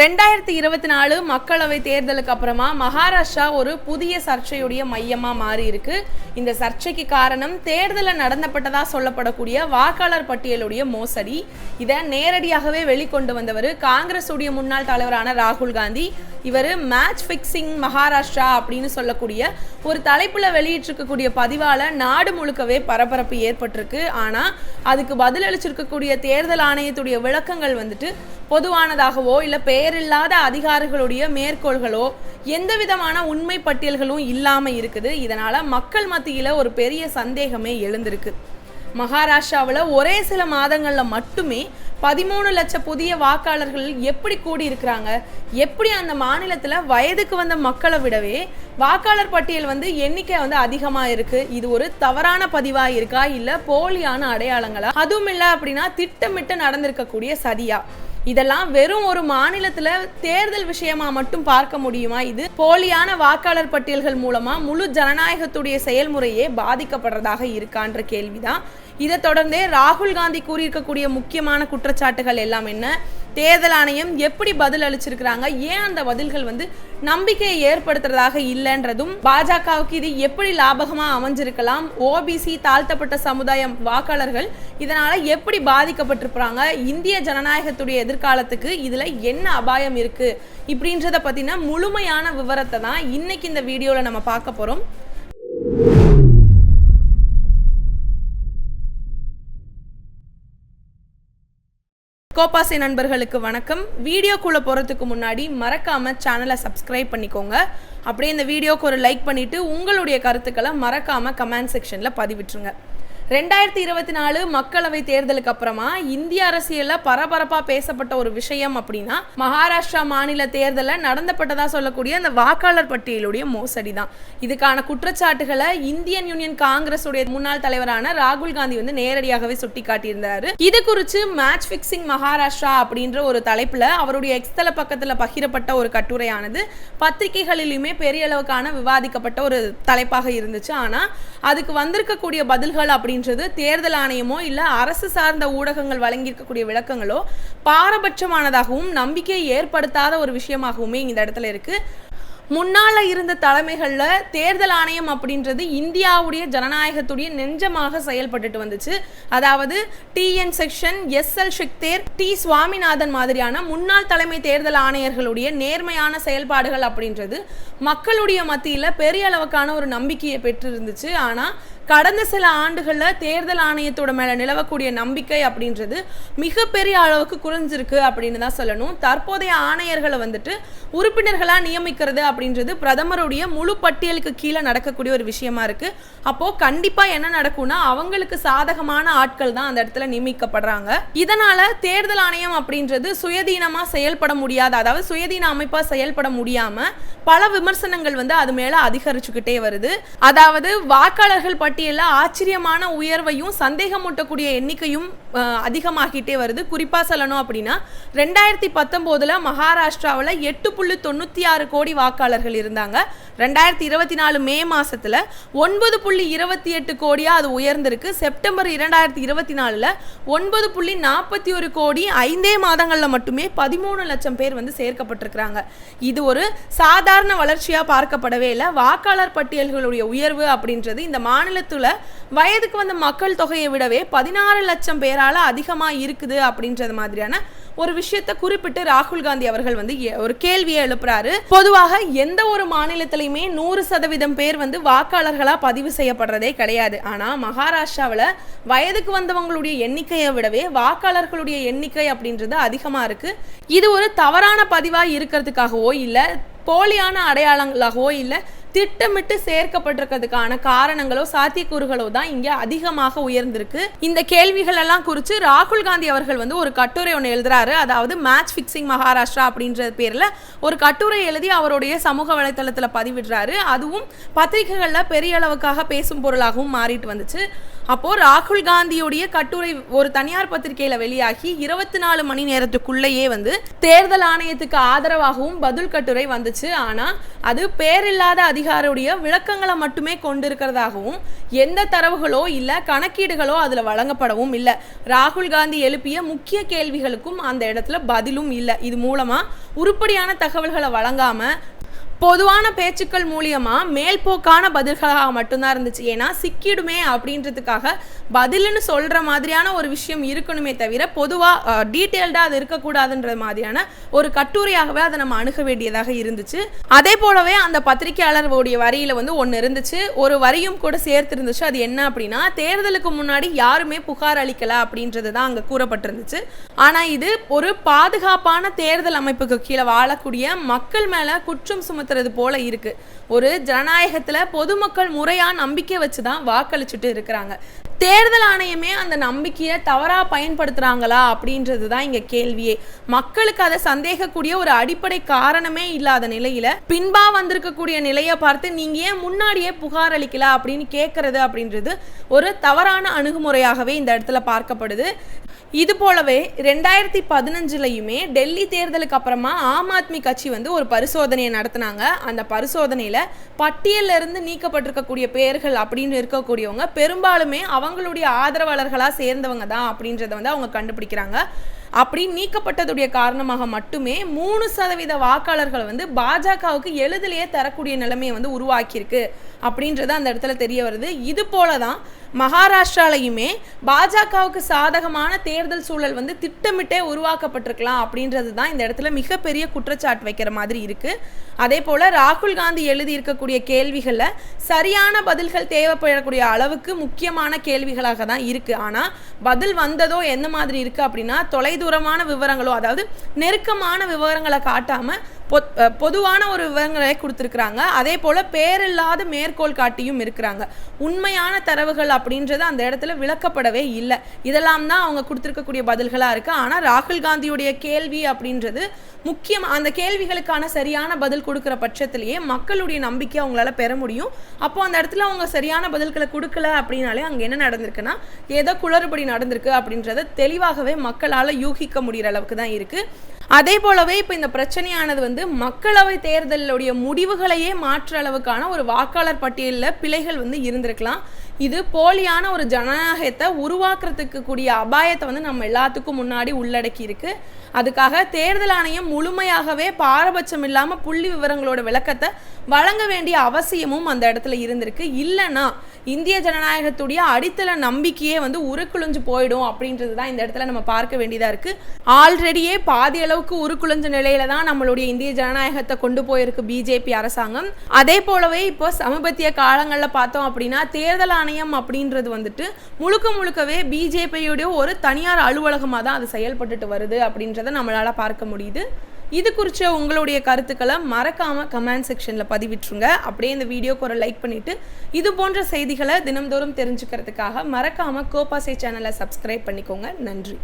ரெண்டாயிரத்தி இருபத்தி நாலு மக்களவை தேர்தலுக்கு அப்புறமா மகாராஷ்டிரா ஒரு புதிய சர்ச்சையுடைய மையமாக மாறி இருக்கு இந்த சர்ச்சைக்கு காரணம் தேர்தலில் நடந்தப்பட்டதாக சொல்லப்படக்கூடிய வாக்காளர் பட்டியலுடைய மோசடி. இதை நேரடியாகவே வெளிக்கொண்டு வந்தவர் காங்கிரஸுடைய முன்னாள் தலைவரான ராகுல் காந்தி. இவர் மேட்ச் ஃபிக்ஸிங் மகாராஷ்டிரா அப்படின்னு சொல்லக்கூடிய ஒரு தலைப்பில் வெளியிட்டிருக்கக்கூடிய பதிவால் நாடு முழுக்கவே பரபரப்பு ஏற்பட்டிருக்கு. ஆனால் அதுக்கு பதிலளிச்சிருக்கக்கூடிய தேர்தல் ஆணையத்துடைய விளக்கங்கள் வந்துட்டு பொதுவானதாகவோ இல்லை பெயரில்லாத அதிகாரிகளுடைய மேற்கோள்களோ எந்த விதமான உண்மை பட்டியல்களும் இல்லாமல் இருக்குது. இதனால் மக்கள் மத்தியில் ஒரு பெரிய சந்தேகமே எழுந்திருக்கு. மகாராஷ்டிராவில் ஒரே சில மாதங்களில் மட்டுமே பதிமூணு லட்சம் புதிய வாக்காளர்கள் எப்படி கூடி இருக்கிறாங்க எப்படி அந்த மாநிலத்தில் வயதுக்கு வந்த மக்களை விடவே வாக்காளர் பட்டியல் வந்து எண்ணிக்கை வந்து அதிகமாக இருக்கு. இது ஒரு தவறான பதிவாக இருக்கா? இல்லை போலியான அடையாளங்களா? அதுவும் இல்லை அப்படின்னா திட்டமிட்டு நடந்திருக்கக்கூடிய சதியா? இதெல்லாம் வெறும் ஒரு மாநிலத்துல தேர்தல் விஷயமா மட்டும் பார்க்க முடியுமா? இது போலியான வாக்காளர் பட்டியல்கள் மூலமா முழு ஜனநாயகத்துடைய செயல்முறையே பாதிக்கப்படுறதாக இருக்கான்ற கேள்விதான். இதை தொடர்ந்தே ராகுல் காந்தி கூறியிருக்கக்கூடிய முக்கியமான குற்றச்சாட்டுகள் எல்லாம் என்ன? தேர்தல் ஆணையம் எப்படி பதில் அளிச்சிருக்கிறாங்க? ஏன் அந்த பதில்கள் வந்து நம்பிக்கையை ஏற்படுத்துறதாக இல்லைன்றதும் பாஜகவுக்கு இது எப்படி லாபகமா அமைஞ்சிருக்கலாம்? ஓபிசி தாழ்த்தப்பட்ட சமுதாயம் வாக்காளர்கள் இதனால எப்படி பாதிக்கப்பட்டிருப்பாங்க இந்திய ஜனநாயகத்துடைய எதிர்காலத்துக்கு இதுல என்ன அபாயம் இருக்கு? இப்படின்றத பத்தின முழுமையான விவரத்தை தான் இன்னைக்கு இந்த வீடியோல நம்ம பார்க்க போறோம். கோபாசை நண்பர்களுக்கு வணக்கம். வீடியோக்குள்ளே போகிறதுக்கு முன்னாடி மறக்காமல் சேனலை சப்ஸ்கிரைப் பண்ணிக்கோங்க. அப்படியே இந்த வீடியோக்கு ஒரு லைக் பண்ணிவிட்டு உங்களுடைய கருத்துக்களை மறக்காமல் கமெண்ட் செக்ஷனில் பதிவிட்டுருங்க. ரெண்டாயிரத்தி இருபத்தி நாலு மக்களவை தேர்தலுக்கு அப்புறமா இந்திய அரசியலில் பரபரப்பாக பேசப்பட்ட ஒரு விஷயம் அப்படின்னா மகாராஷ்டிரா மாநில தேர்தலில் நடந்தப்பட்டதா சொல்லக்கூடிய அந்த வாக்காளர் பட்டியலுடைய மோசடி தான் இதுக்கான குற்றச்சாட்டுகளை இந்தியன் யூனியன் காங்கிரஸுடைய முன்னாள் தலைவரான ராகுல் காந்தி வந்து நேரடியாகவே சுட்டி காட்டியிருந்தாரு இது குறித்து மேட்ச் ஃபிக்ஸிங் மகாராஷ்டிரா அப்படின்ற ஒரு தலைப்புல அவருடைய எக்ஸ்தல பக்கத்துல பகிரப்பட்ட ஒரு கட்டுரையானது பத்திரிகைகளிலுமே பெரிய அளவுக்கான விவாதிக்கப்பட்ட ஒரு தலைப்பாக இருந்துச்சு. ஆனா அதுக்கு வந்திருக்கக்கூடிய பதில்கள் அப்படின்றது தேர்தல் ஆணையமோ இல்ல அரசு சார்ந்த ஊடகங்கள் வழங்கியிருக்கக்கூடிய விளக்கங்களோ பாரபட்சமானதாகவும் நம்பிக்கையை ஏற்படுத்தாத ஒரு விஷயமாகவுமே இந்த இடத்துல இருக்கு. முன்னால் இருந்த தலைமைகளில் தேர்தல் ஆணையம் அப்படின்றது இந்தியாவுடைய ஜனநாயகத்துடைய நெஞ்சமாக செயல்பட்டுட்டு வந்துச்சு. அதாவது TN section S L Shakdher T Swaminathan மாதிரியான முன்னாள் தலைமை தேர்தல் ஆணையர்களுடைய நேர்மையான செயல்பாடுகள் அப்படின்றது மக்களுடைய மத்தியில் பெரிய அளவுக்கான ஒரு நம்பிக்கையை பெற்று இருந்துச்சு ஆனால் கடந்த சில ஆண்டுகளில் தேர்தல் ஆணையத்தோட மேலே நிலவக்கூடிய நம்பிக்கை அப்படின்றது மிகப்பெரிய அளவுக்கு குறைஞ்சிருக்கு அப்படின்னு தான் சொல்லணும். தற்போதைய ஆணையர்களை வந்துட்டு உறுப்பினர்களாக நியமிக்கிறது அப்படின்றது பிரதமருடைய முழு பட்டியலுக்கு கீழே நடக்கக்கூடிய ஒரு விஷயமா இருக்கு. அப்போ கண்டிப்பா என்ன நடக்கும்னா அவங்களுக்கு சாதகமான ஆட்கள் தான் அந்த இடத்துல நியமிக்கப்படுறாங்க. இதனால தேர்தல் ஆணையம் அப்படின்றது சுயதீனமா செயல்பட முடியாது. அதாவது சுயதீன அமைப்பா செயல்பட முடியாம பல விமர்சனங்கள் வந்து அது மேல அதிகரிச்சுக்கிட்டே வருது. அதாவது வாக்காளர்கள் பட்டியலில் ஆச்சரியமான உயர்வையும் சந்தேகமூட்டக்கூடிய எண்ணிக்கையும் அதிகமாகிட்டே வருது. குறிப்பாக சொல்லணும் அப்படின்னா ரெண்டாயிரத்தி பத்தொம்போதில் மகாராஷ்டிராவில் எட்டு புள்ளி தொண்ணூற்றி ஆறு கோடி வாக்காளர் வாக்காளர்கள் இருந்தாங்க. ரெண்டாயிரத்தி இருபத்தி நாலு மே மாசத்துல ஒன்பது புள்ளி இருபத்தி எட்டு கோடியாக அது உயர்ந்திருக்கு. செப்டம்பர் இரண்டாயிரத்தி இருபத்தி நாலில் ஒன்பது புள்ளி நாற்பத்தி ஒரு கோடி ஐந்தே மாதங்களில் மட்டுமே பதிமூணு லட்சம் பேர் வந்து சேர்க்கப்பட்டிருக்கிறாங்க. இது ஒரு சாதாரண வளர்ச்சியாக பார்க்கப்படவே இல்லை. வாக்காளர் பட்டியல்களுடைய உயர்வு அப்படின்றது இந்த மாநிலத்தில் வயதுக்கு வந்த மக்கள் தொகையை விடவே பதினாறு லட்சம் பேரால் அதிகமாக இருக்குது அப்படின்றது மாதிரியான ஒரு விஷயத்தை குறிப்பிட்டு ராகுல் காந்தி அவர்கள் வந்து ஒரு கேள்வியை எழுப்புறாரு. பொதுவாக எந்த ஒரு மாநிலத்திலையுமே நூறு சதவீதம் பேர் வந்து வாக்காளர்களாக பதிவு செய்யப்படுறதே கிடையாது. ஆனால் மகாராஷ்டிராவில் வயதுக்கு வந்தவங்களுடைய எண்ணிக்கையை விடவே வாக்காளர்களுடைய எண்ணிக்கை அப்படின்றது அதிகமாக இருக்கு. இது ஒரு தவறான பதிவாக இருக்கிறதுக்காகவோ இல்லை போலியான அடையாளங்களாகவோ இல்லை திட்டமிட்டு சேர்க்கப்பட்டிருக்கிறதுக்கான காரணங்களோ சாத்தியக்கூறுகளோ தான் இங்கே அதிகமாக உயர்ந்திருக்கு. இந்த கேள்விகள் எல்லாம் குறித்து ராகுல் காந்தி அவர்கள் வந்து ஒரு கட்டுரை ஒன்று எழுதுறாரு. அதாவது மேட்ச் ஃபிக்ஸிங் மகாராஷ்டிரா அப்படின்ற பேரில் ஒரு கட்டுரை எழுதி அவருடைய சமூக வலைத்தளத்தில் பதிவிடுறாரு. அதுவும் பத்திரிகைகளில் பெரிய அளவுக்காக பேசும் பொருளாகவும் மாறிட்டு வந்துச்சு. அப்போ ராகுல் காந்தியுடைய கட்டுரை ஒரு தனியார் பத்திரிகையில வெளியாகி இருபத்தி நாலு மணி நேரத்துக்குள்ளேயே வந்து தேர்தல் ஆணையத்துக்கு ஆதரவாகவும் பதில் கட்டுரை வந்துச்சு. ஆனா அது பேரில்லாத அதிகாரியுடைய விளக்கங்களை மட்டுமே கொண்டிருக்கிறதாகவும் எந்த தரவுகளோ இல்ல கணக்கீடுகளோ அதுல வழங்கப்படவும் இல்லை. ராகுல் காந்தி எழுப்பிய முக்கிய கேள்விகளுக்கும் அந்த இடத்துல பதிலும் இல்லை. இது மூலமா உருப்படியான தகவல்களை வழங்காம பொதுவான பேச்சுக்கள் மூலியமாக மேல்போக்கான பதில்களாக மட்டும்தான் இருந்துச்சு. ஏன்னா சிக்கிடுமே அப்படின்றதுக்காக பதில்னு சொல்கிற மாதிரியான ஒரு விஷயம் இருக்கணுமே தவிர பொதுவாக டீட்டெயில்டாக அது இருக்கக்கூடாதுன்ற மாதிரியான ஒரு கட்டுரையாகவே அதை நம்ம அணுக வேண்டியதாக இருந்துச்சு. அதே போலவே அந்த பத்திரிகையாளர்களுடைய வரியில் வந்து ஒன்று இருந்துச்சு. ஒரு வரியும் கூட சேர்த்து இருந்துச்சு அது என்ன அப்படின்னா தேர்தலுக்கு முன்னாடி யாருமே புகார் அளிக்கல அப்படின்றது தான் அங்கே கூறப்பட்டிருந்துச்சு. ஆனால் இது ஒரு பாதுகாப்பான தேர்தல் அமைப்புக்கு கீழே வாழக்கூடிய மக்கள் மேலே குற்றம் சுமத்துறது போல இருக்கு. ஒரு ஜனநாயகத்துல பொதுமக்கள் முறையா நம்பிக்கை வச்சு தான் வாக்களிச்சுட்டு இருக்கிறாங்க. தேர்தல் ஆணையமே அந்த நம்பிக்கையை தவறா பயன்படுத்துறாங்களா அப்படின்றது தான் இங்க கேள்வியே. மக்களுக்கு அதை சந்தேகக்கூடிய ஒரு அடிப்படை காரணமே இல்லாத நிலையில பின்பா வந்திருக்கக்கூடிய நிலையை பார்த்து நீங்க ஏன் முன்னாடியே புகார் அளிக்கல அப்படின்னு கேட்கறது அப்படின்றது ஒரு தவறான அணுகுமுறையாகவே இந்த இடத்துல பார்க்கப்படுது. இது போலவே ரெண்டாயிரத்தி பதினஞ்சுலையுமே டெல்லி தேர்தலுக்கு அப்புறமா ஆம் ஆத்மி கட்சி வந்து ஒரு பரிசோதனையை நடத்தினாங்க. அந்த பரிசோதனையில் பட்டியலில் இருந்து நீக்கப்பட்டிருக்கக்கூடிய பெயர்கள் அப்படின்னு இருக்கக்கூடியவங்க பெரும்பாலுமே அவங்களுடைய ஆதரவாளர்களாக சேர்ந்தவங்க தான் அப்படின்றத வந்து அவங்க கண்டுபிடிக்கிறாங்க. அப்படி நீக்கப்பட்டதுடைய காரணமாக மட்டுமே மூணு சதவீத வாக்காளர்களை வந்து பாஜகவுக்கு எளிதிலேயே தரக்கூடிய நிலைமையை வந்து உருவாக்கியிருக்கு அப்படின்றது அந்த இடத்துல தெரிய வருது. இது போல தான் மகாராஷ்டிராலையுமே பாஜகவுக்கு சாதகமான தேர்தல் சூழல் வந்து திட்டமிட்டே உருவாக்கப்பட்டிருக்கலாம் அப்படின்றது தான் இந்த இடத்துல மிகப்பெரிய குற்றச்சாட்டு வைக்கிற மாதிரி இருக்கு. அதே போல் ராகுல் காந்தி எழுதி இருக்கக்கூடிய கேள்விகளில் சரியான பதில்கள் தேவைப்படக்கூடிய அளவுக்கு முக்கியமான கேள்விகளாக தான் இருக்குது ஆனால் பதில் வந்ததோ என்ன மாதிரி இருக்குது அப்படின்னா தூரமான விவரங்களோ அதாவது நெருக்கமான விவரங்களை காட்டாமல் பொதுவான ஒரு விவரங்களை கொடுத்துருக்குறாங்க. அதே போல் பேரில்லாத மேற்கோள் காட்டியும் இருக்கிறாங்க. உண்மையான தரவுகள் அப்படின்றது அந்த இடத்துல விளக்கப்படவே இல்லை. இதெல்லாம் தான் அவங்க கொடுத்துருக்கக்கூடிய பதில்களாக இருக்குது ஆனால் ராகுல் காந்தியுடைய கேள்வி அப்படின்றது முக்கியம். அந்த கேள்விகளுக்கான சரியான பதில் கொடுக்குற பட்சத்திலேயே மக்களுடைய நம்பிக்கை அவங்களால பெற முடியும். அப்போ அந்த இடத்துல அவங்க சரியான பதில்களை கொடுக்கல அப்படின்னாலே அங்கே என்ன நடந்திருக்குன்னா ஏதோ குளறுபடி நடந்திருக்கு அப்படின்றத தெளிவாகவே மக்களால் யூகிக்க முடிகிற அளவுக்கு தான் இருக்குது அதே போலவே இப்போ இந்த பிரச்சனையானது வந்து மக்களவை தேர்தலுடைய முடிவுகளையே மாற்ற அளவுக்கான ஒரு வாக்காளர் பட்டியலில் பிழைகள் வந்து இருந்திருக்கலாம். இது போலியான ஒரு ஜனநாயகத்தை உருவாக்குறதுக்கு கூடிய அபாயத்தை வந்து நம்ம எல்லாத்துக்கும் முன்னாடி உள்ளடக்கி இருக்கு அதுக்காக தேர்தல் ஆணையம் முழுமையாகவே பாரபட்சம் இல்லாமல் புள்ளி விவரங்களோட விளக்கத்தை வழங்க வேண்டிய அவசியமும் அந்த இடத்துல இருந்திருக்கு. இல்லைன்னா இந்திய ஜனநாயகத்துடைய அடித்தள நம்பிக்கையே வந்து உருக்குலைஞ்சு போயிடும் அப்படின்றது தான் இந்த இடத்துல நம்ம பார்க்க வேண்டியதாக இருக்கு. ஆல்ரெடியே பாதி அளவுக்கு உருக்குலைஞ்ச நிலையில தான் நம்மளுடைய இந்திய ஜனநாயகத்தை கொண்டு போயிருக்கு பிஜேபி அரசாங்கம். அதே போலவே இப்போ சமீபத்திய காலங்களில் பார்த்தோம் அப்படின்னா தேர்தல் ஆணையம் அப்படின்றது வந்துட்டு முழுக்க முழுக்கவே பிஜேபியுடைய ஒரு தனியார் அலுவலகமாக தான் அது செயல்பட்டுட்டு வருது அப்படின்றத நம்மளால பார்க்க முடியுது. இது குறித்த உங்களுடைய கருத்துக்களை மறக்காமல் கமெண்ட் செக்ஷனில் பதிவிட்டுருங்க. அப்படியே இந்த வீடியோக்கு ஒரு லைக் பண்ணிவிட்டு இது போன்ற செய்திகளை தினம்தோறும் தெரிஞ்சுக்கிறதுக்காக மறக்காமல் கோபாசை சேனலை சப்ஸ்கிரைப் பண்ணிக்கோங்க. நன்றி.